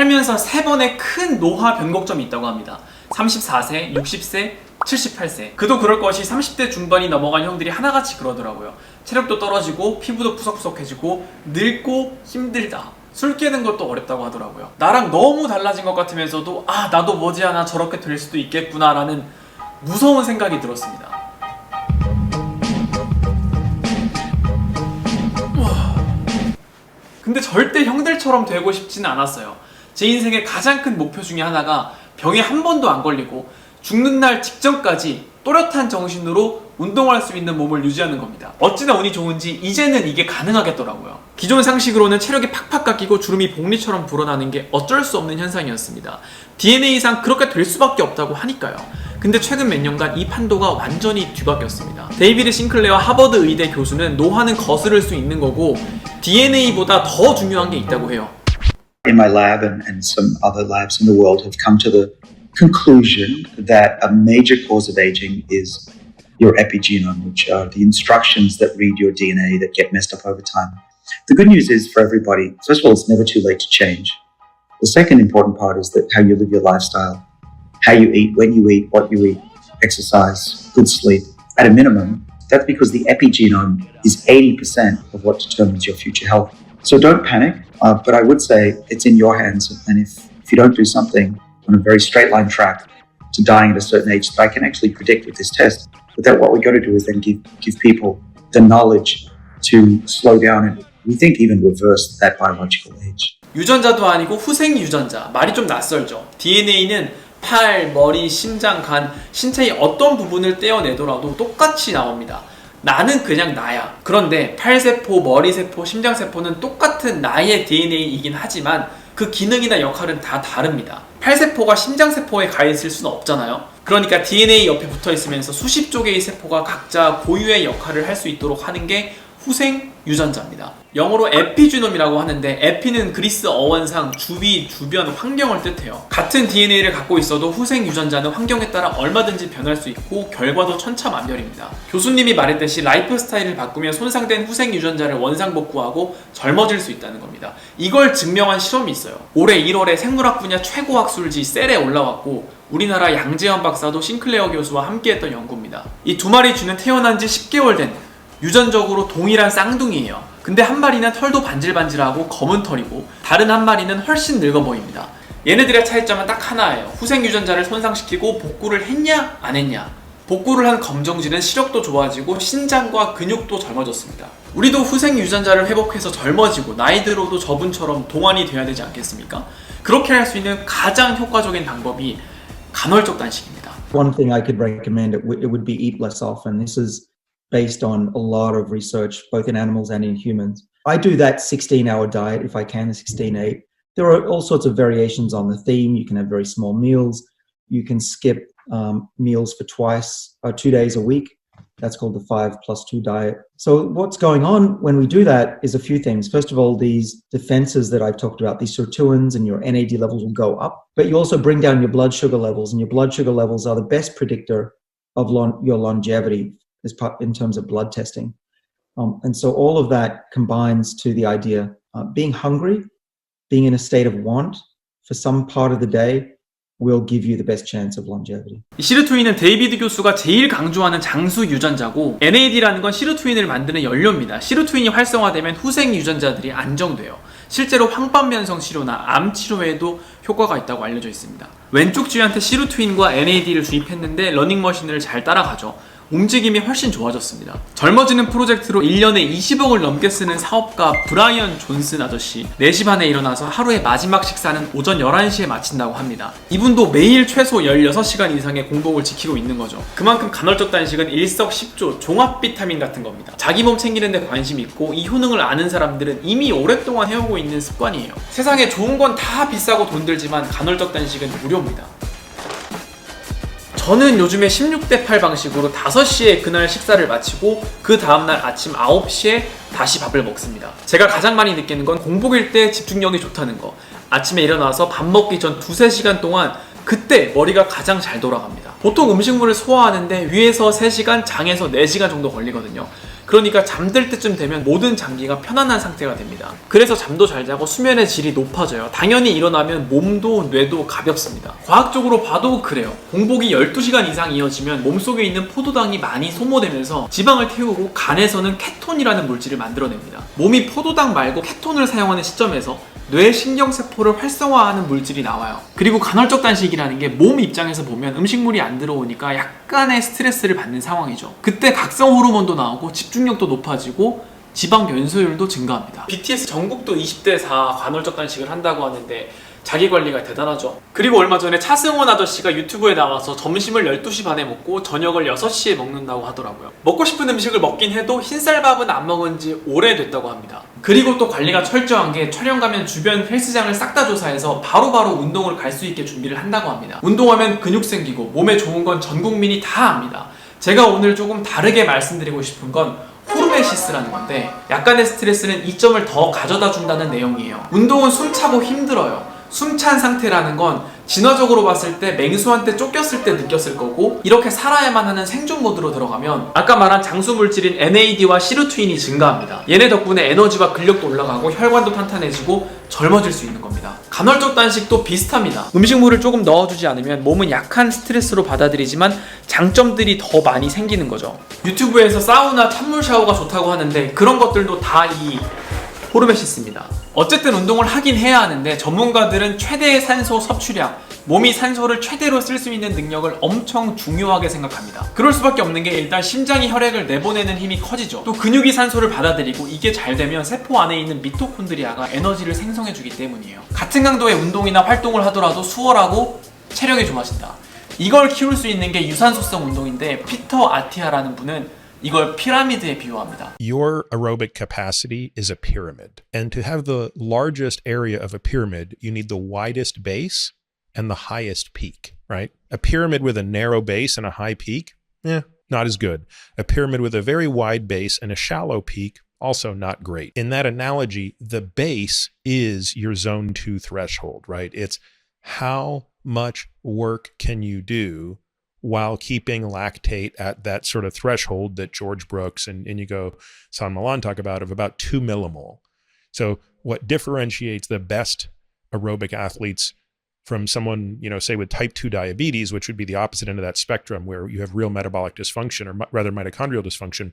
살면서 세 번의 큰 노화 변곡점이 있다고 합니다. 34세, 60세, 78세. 그도 그럴 것이 30대 중반이 넘어간 형들이 하나같이 그러더라고요. 체력도 떨어지고 피부도 푸석푸석해지고 늙고 힘들다. 술 깨는 것도 어렵다고 하더라고요. 나랑 너무 달라진 것 같으면서도 아 나도 머지않아 저렇게 될 수도 있겠구나라는 무서운 생각이 들었습니다. 근데 절대 형들처럼 되고 싶지는 않았어요. 제 인생의 가장 큰 목표 중에 하나가 병에 한 번도 안 걸리고 죽는 날 직전까지 또렷한 정신으로 운동할 수 있는 몸을 유지하는 겁니다. 어찌나 운이 좋은지 이제는 이게 가능하겠더라고요. 기존 상식으로는 체력이 팍팍 깎이고 주름이 복리처럼 불어나는 게 어쩔 수 없는 현상이었습니다. DNA상 그렇게 될 수밖에 없다고 하니까요. 근데 최근 몇 년간 이 판도가 완전히 뒤바뀌었습니다. 데이비드 싱클레어 하버드 의대 교수는 노화는 거스를 수 있는 거고 DNA보다 더 중요한 게 있다고 해요. In my lab and, and some other labs in the world have come to the conclusion that a major cause of aging is your epigenome, which are the instructions that read your DNA that get messed up over time. The good news is for everybody, first of all, it's never too late to change. The second important part is that how you live your lifestyle, how you eat, when you eat, what you eat, exercise, good sleep, at a minimum. That's because the epigenome is 80% of what determines your future health. So don't panic, uh, but I would say it's in your hands. And if, if you don't do something on a very straight line track to dying at a certain age that I can actually predict with this test, but that what we got to do is then give, give people the knowledge to slow down and we think even reverse that biological age. 유전자도 아니고 후생 유전자 말이 좀 낯설죠. DNA는 팔, 머리, 심장, 간 신체의 어떤 부분을 떼어내더라도 똑같이 나옵니다. 나는 그냥 나야. 그런데 팔세포, 머리세포, 심장세포는 똑같은 나의 DNA이긴 하지만 그 기능이나 역할은 다 다릅니다. 팔세포가 심장세포에 가 있을 수는 없잖아요. 그러니까 DNA 옆에 붙어 있으면서 수십 조개의 세포가 각자 고유의 역할을 할 수 있도록 하는 게 후생 유전자입니다. 영어로 에피주놈이라고 하는데 에피는 그리스 어원상 주위, 주변, 환경을 뜻해요. 같은 DNA를 갖고 있어도 후생 유전자는 환경에 따라 얼마든지 변할 수 있고 결과도 천차만별입니다. 교수님이 말했듯이 라이프 스타일을 바꾸면 손상된 후생 유전자를 원상복구하고 젊어질 수 있다는 겁니다. 이걸 증명한 실험이 있어요. 올해 1월에 생물학 분야 최고 학술지 셀에 올라왔고 우리나라 양재현 박사도 싱클레어 교수와 함께했던 연구입니다. 이 두 마리 쥐는 태어난 지 10개월 된 유전적으로 동일한 쌍둥이에요. 근데 한 마리는 털도 반질반질하고 검은 털이고 다른 한 마리는 훨씬 늙어 보입니다. 얘네들의 차이점은 딱 하나예요. 후생 유전자를 손상시키고 복구를 했냐 안 했냐. 복구를 한 검정쥐는 시력도 좋아지고 신장과 근육도 젊어졌습니다. 우리도 후생 유전자를 회복해서 젊어지고 나이 들어도 저분처럼 동안이 돼야 되지 않겠습니까? 그렇게 할 수 있는 가장 효과적인 방법이 간헐적 단식입니다. One thing I could recommend it would be eat less often. This is based on a lot of research, both in animals and in humans. I do that 16 hour diet if I can, the 16 8. There are all sorts of variations on the theme. You can have very small meals. You can skip um, meals for twice or two days a week. That's called the five plus two diet. So, what's going on when we do that is a few things. First of all, these defenses that I've talked about, these sirtuins and your NAD levels will go up, but you also bring down your blood sugar levels, and your blood sugar levels are the best predictor of your longevity as part, in terms of blood testing. Um, and so, all of that combines to the idea uh, being hungry, being in a state of want for some part of the day will give you the best chance of longevity. 이 시르투인은 데이비드 교수가 제일 강조하는 장수 유전자고 NAD라는 건 시르투인을 만드는 연료입니다. 시르투인이 활성화되면 후생 유전자들이 안정돼요. 실제로 황반변성 치료나 암 치료에도 효과가 있다고 알려져 있습니다. 왼쪽 쥐한테 시르투인과 NAD를 주입했는데 러닝머신을 잘 따라가죠. 움직임이 훨씬 좋아졌습니다. 젊어지는 프로젝트로 1년에 20억을 넘게 쓰는 사업가 브라이언 존슨 아저씨 4시 반에 일어나서 하루의 마지막 식사는 오전 11시에 마친다고 합니다. 이분도 매일 최소 16시간 이상의 공복을 지키고 있는 거죠. 그만큼 간헐적 단식은 일석십조 종합 비타민 같은 겁니다. 자기 몸 챙기는 데 관심이 있고 이 효능을 아는 사람들은 이미 오랫동안 해오고 있는 습관이에요. 세상에 좋은 건 다 비싸고 돈 들지만 간헐적 단식은 무료입니다. 저는 요즘에 16대 8 방식으로 5시에 그날 식사를 마치고 그 다음날 아침 9시에 다시 밥을 먹습니다. 제가 가장 많이 느끼는 건 공복일 때 집중력이 좋다는 거. 아침에 일어나서 밥 먹기 전 두세 시간 동안 그때 머리가 가장 잘 돌아갑니다. 보통 음식물을 소화하는데 위에서 3시간, 장에서 4시간 정도 걸리거든요. 그러니까 잠들 때쯤 되면 모든 장기가 편안한 상태가 됩니다. 그래서 잠도 잘 자고 수면의 질이 높아져요. 당연히 일어나면 몸도 뇌도 가볍습니다. 과학적으로 봐도 그래요. 공복이 12시간 이상 이어지면 몸속에 있는 포도당이 많이 소모되면서 지방을 태우고 간에서는 케톤이라는 물질을 만들어냅니다. 몸이 포도당 말고 케톤을 사용하는 시점에서 뇌 신경세포를 활성화하는 물질이 나와요. 그리고 간헐적 단식이라는 게 몸 입장에서 보면 음식물이 안 들어오니까 약간의 스트레스를 받는 상황이죠. 그때 각성 호르몬도 나오고 집중력도 높아지고 지방 연소율도 증가합니다. BTS 전국도 20대 4 간헐적 단식을 한다고 하는데 자기 관리가 대단하죠. 그리고 얼마 전에 차승원 아저씨가 유튜브에 나와서 점심을 12시 반에 먹고 저녁을 6시에 먹는다고 하더라고요. 먹고 싶은 음식을 먹긴 해도 흰쌀밥은 안 먹은 지 오래됐다고 합니다. 그리고 또 관리가 철저한 게 촬영 가면 주변 헬스장을 싹 다 조사해서 바로바로 운동을 갈 수 있게 준비를 한다고 합니다. 운동하면 근육 생기고 몸에 좋은 건 전 국민이 다 압니다. 제가 오늘 조금 다르게 말씀드리고 싶은 건 호르메시스라는 건데 약간의 스트레스는 이점을 더 가져다 준다는 내용이에요. 운동은 숨차고 힘들어요. 숨찬 상태라는 건 진화적으로 봤을 때 맹수한테 쫓겼을 때 느꼈을 거고 이렇게 살아야만 하는 생존 모드로 들어가면 아까 말한 장수 물질인 NAD와 시루트윈이 증가합니다. 얘네 덕분에 에너지와 근력도 올라가고 혈관도 탄탄해지고 젊어질 수 있는 겁니다. 간헐적 단식도 비슷합니다. 음식물을 조금 넣어주지 않으면 몸은 약한 스트레스로 받아들이지만 장점들이 더 많이 생기는 거죠. 유튜브에서 사우나 찬물 샤워가 좋다고 하는데 그런 것들도 다 이 호르메시스입니다. 어쨌든 운동을 하긴 해야 하는데 전문가들은 최대의 산소 섭취량, 몸이 산소를 최대로 쓸 수 있는 능력을 엄청 중요하게 생각합니다. 그럴 수밖에 없는 게 일단 심장이 혈액을 내보내는 힘이 커지죠. 또 근육이 산소를 받아들이고 이게 잘 되면 세포 안에 있는 미토콘드리아가 에너지를 생성해주기 때문이에요. 같은 강도의 운동이나 활동을 하더라도 수월하고 체력이 좋아진다. 이걸 키울 수 있는 게 유산소성 운동인데 피터 아티아라는 분은 이걸 피라미드에 비유합니다. your aerobic capacity is a pyramid. And to have the largest area of a pyramid, you need the widest base and the highest peak, right? A pyramid with a narrow base and a high peak, eh, not as good. A pyramid with a very wide base and a shallow peak, also not great. In that analogy, the base is your zone two threshold, right? It's how much work can you do while keeping lactate at that sort of threshold that George Brooks and Inigo San Milan talk about of about two millimole. So what differentiates the best aerobic athletes from someone, you know, say with type 2 diabetes, which would be the opposite end of that spectrum where you have real metabolic dysfunction or rather mitochondrial dysfunction,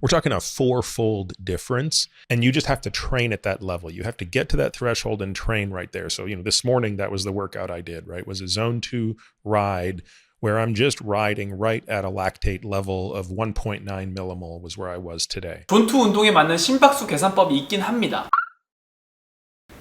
we're talking a fourfold difference. And you just have to train at that level. You have to get to that threshold and train right there. So you know this morning that was the workout i did right? Was a zone 2 ride where i'm just riding right at a lactate level of 1.9 millimole was where i was today 존투 운동에 맞는 심박수 계산법이 있긴 합니다.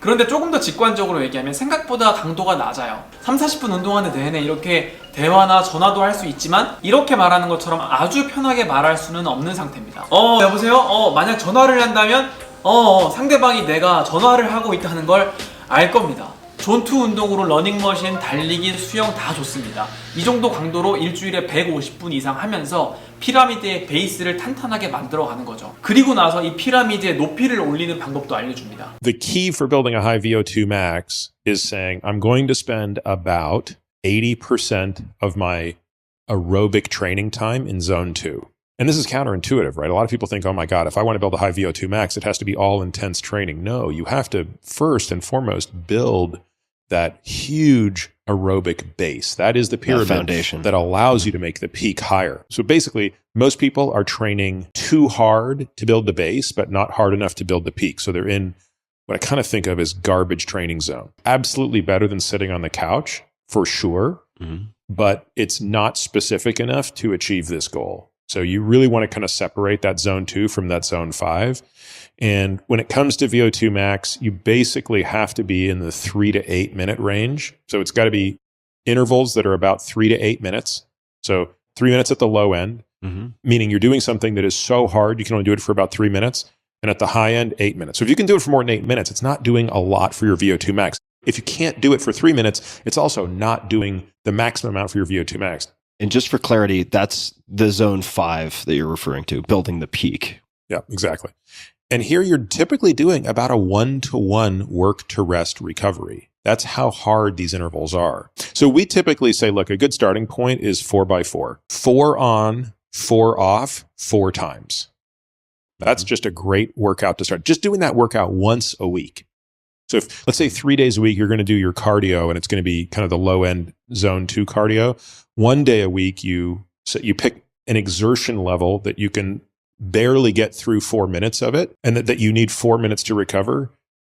그런데 조금 더 직관적으로 얘기하면 생각보다 강도가 낮아요. 3, 40분 운동하는 내내 이렇게 대화나 전화도 할 수 있지만 이렇게 말하는 것처럼 아주 편하게 말할 수는 없는 상태입니다. 어, 여보세요? 어, 만약 전화를 한다면 어, 어, 상대방이 내가 전화를 하고 있다는 걸 알 겁니다. 존투 운동으로 러닝머신, 달리기, 수영 다 좋습니다. 이 정도 강도로 일주일에 150분 이상 하면서 피라미드의 베이스를 탄탄하게 만들어 가는 거죠. 그리고 나서 이 피라미드의 높이를 올리는 방법도 알려줍니다. the key for building a high vo2 max is saying i'm going to spend about 80% of my aerobic training time in zone 2 And this is counterintuitive, right? A lot of people think, oh my God, if I want to build a high VO2 max, it has to be all intense training. No, you have to first and foremost build that huge aerobic base. That is the pyramid foundation. that allows you to make the peak higher. So basically, most people are training too hard to build the base, but not hard enough to build the peak. So they're in what I kind of think of as garbage training zone. Absolutely better than sitting on the couch for sure Mhm. but it's not specific enough to achieve this goal. So you really want to kind of separate that zone two from that zone five. And when it comes to VO2 max, you basically have to be in the three to eight minute range. So it's got to be intervals that are about three to eight minutes. So three minutes at the low end, Mhm. meaning you're doing something that is so hard you can only do it for about three minutes. And at the high end, eight minutes. So if you can do it for more than eight minutes, it's not doing a lot for your VO2 max. If you can't do it for three minutes, it's also not doing the maximum amount for your VO2 max. And just for clarity, that's the zone five that you're referring to, building the peak. Yeah, exactly. And here you're typically doing about a one to one work to rest recovery. That's how hard these intervals are. So we typically say, look, a good starting point is four by four, four on, four off, four times. That's mm-hmm. just a great workout to start. Just doing that workout once a week. So if let's say three days a week you're going to do your cardio and it's going to be kind of the low end zone two cardio, one day a week you so you pick an exertion level that you can barely get through four minutes of it and that, that you need four minutes to recover.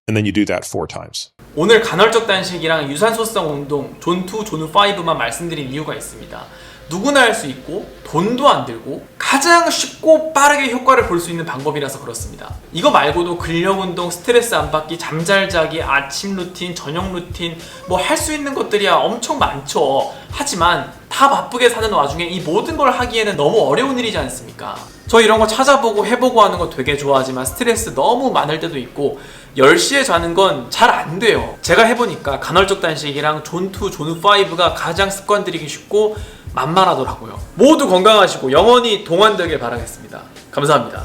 And then you do that four times. 오늘 간헐적 단식이랑 유산소성 운동 존 2, 존 5만 말씀드린 이유가 있습니다. 누구나 할 수 있고 돈도 안 들고 가장 쉽고 빠르게 효과를 볼 수 있는 방법이라서 그렇습니다. 이거 말고도 근력 운동, 스트레스 안 받기, 잠잘 자기, 아침 루틴, 저녁 루틴 뭐 할 수 있는 것들이야 엄청 많죠. 하지만 다 바쁘게 사는 와중에 이 모든 걸 하기에는 너무 어려운 일이지 않습니까? 저 이런 거 찾아보고 해보고 하는 거 되게 좋아하지만 스트레스 너무 많을 때도 있고 10시에 자는 건 잘 안 돼요. 제가 해보니까 간헐적 단식이랑 존2, 존5가 가장 습관 들이기 쉽고 만만하더라고요. 모두 건강하시고 영원히 동안되길 바라겠습니다. 감사합니다.